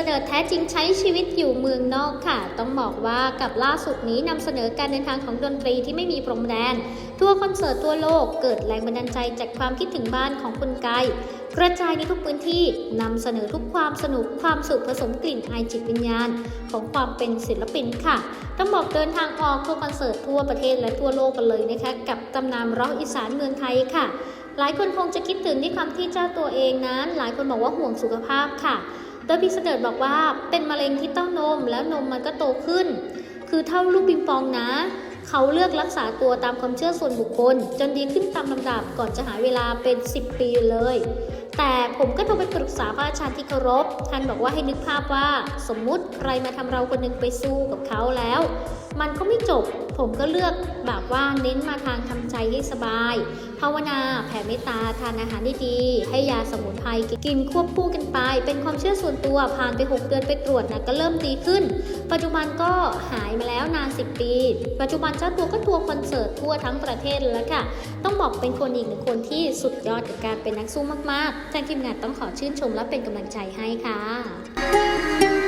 เสนอแท้จริงใช้ชีวิตอยู่เมืองนอกค่ะ ต้องบอกว่ากับล่าสุดนี้นำเสนอการเดินทางของดนตรีที่ไม่มีพรมแดน ทัวร์คอนเสิร์ตทั่วโลกเกิดแรงบันดาลใจจากความคิดถึงบ้านของคุณไกกระจายในทุกพื้นที่นำเสนอทุกความสนุกความสุขผสมกลิ่นอายจิตวิญญาณ ของความเป็นศิลปินค่ะ ต้องบอกเดินทางออกทัวร์คอนเสิร์ตทั่วประเทศและทั่วโลกกันเลยนะคะ กับตำนานร็อกอีสานเมืองไทยค่ะ หลายคนคงจะคิดถึงที่ความที่เจ้าตัวเองนั้น หลายคนบอกว่าห่วงสุขภาพค่ะ โดยพี่เสดิร์ดบอกว่าเป็นมะเร็งที่เต้านมแล้วนมมันก็โตขึ้น คือเท่าลูกปิงปองนะ เขาเลือกรักษาตัวตามความเชื่อส่วนบุคคล จนดีขึ้นตามลำดับก่อนจะหาเวลาเป็น 10 ปีเลย แต่ผมก็โทรไปปรึกษาพระอาจารย์ที่เคารพ ท่านบอกว่าให้นึกภาพว่า สมมุติใครมาทำเราคนหนึงไปสู้กับเขาแล้ว มันก็ไม่จบ ผมก็เลือกแบบว่าเน้นมาทางทำใจให้สบาย ภาวนาแผ่เมตตาทานอาหารดีๆให้ยาสมุนไพรกินควบคู่กันไป เป็นความเชื่อส่วนตัวผ่านไป 6 เดือนไปตรวจนะก็เริ่มดีขึ้น ปัจจุบันก็หายมาแล้วนาน 10 ปี ปัจจุบันเจ้าตัวก็ทัวร์คอนเสิร์ตทั่วทั้งประเทศแล้วค่ะ ต้องบอกเป็นคนอีกหนึ่งคนที่สุดยอดกับการเป็นนักสู้มากๆทางทีมงานต้องขอชื่นชมและเป็นกำลังใจให้ค่ะ